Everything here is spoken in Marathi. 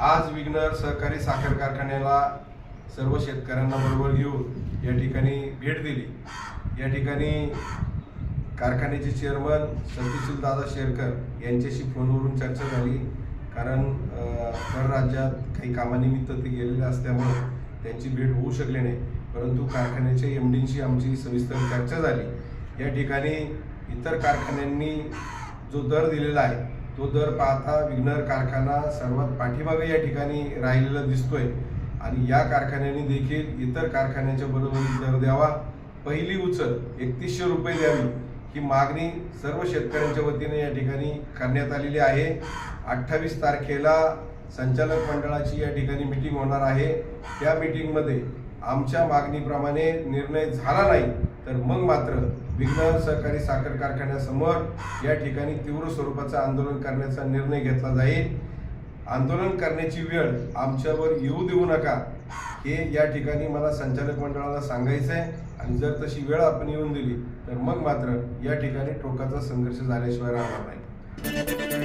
आज विघ्नर सहकारी साखर कारखान्याला सर्व शेतकऱ्यांना बरोबर घेऊन या ठिकाणी भेट दिली. या ठिकाणी कारखान्याचे चेअरमन सतीशील दादा शेरकर यांच्याशी फोनवरून चर्चा झाली. कारण परराज्यात काही कामानिमित्त ते गेलेले असल्यामुळे त्यांची भेट होऊ शकली नाही. परंतु कारखान्याच्या एम डींशी आमची सविस्तर चर्चा झाली. या ठिकाणी इतर कारखान्यांनी जो दर दिलेला आहे तो दर पाहता विघ्नर कारखाना सर्वात पाठीमागे या ठिकाणी राहिलेला दिसतोय. आणि या कारखान्याने देखील इतर कारखान्याच्या बरोबरीत दर द्यावा. पहिली उचल एकतीसशे रुपये द्यावी. ही मागणी सर्व शेतकऱ्यांच्या वतीने या ठिकाणी करण्यात आलेली आहे. अठ्ठावीस तारखेला संचालक मंडळाची या ठिकाणी मिटिंग होणार आहे. त्या मिटिंगमध्ये आमच्या मागणीप्रमाणे निर्णय झाला नाही. तर मग मात्र विघ्न सहकारी साखर कारखान्यासमोर या ठिकाणी तीव्र स्वरूपाचं आंदोलन करण्याचा निर्णय घेतला जाईल. आंदोलन करण्याची वेळ आमच्यावर येऊ देऊ नका हे या ठिकाणी मला संचालक मंडळाला सांगायचं आहे आणि जर तशी वेळ आपण येऊन दिली तर मग मात्र या ठिकाणी टोकाचा संघर्ष झाल्याशिवाय राहणार नाही.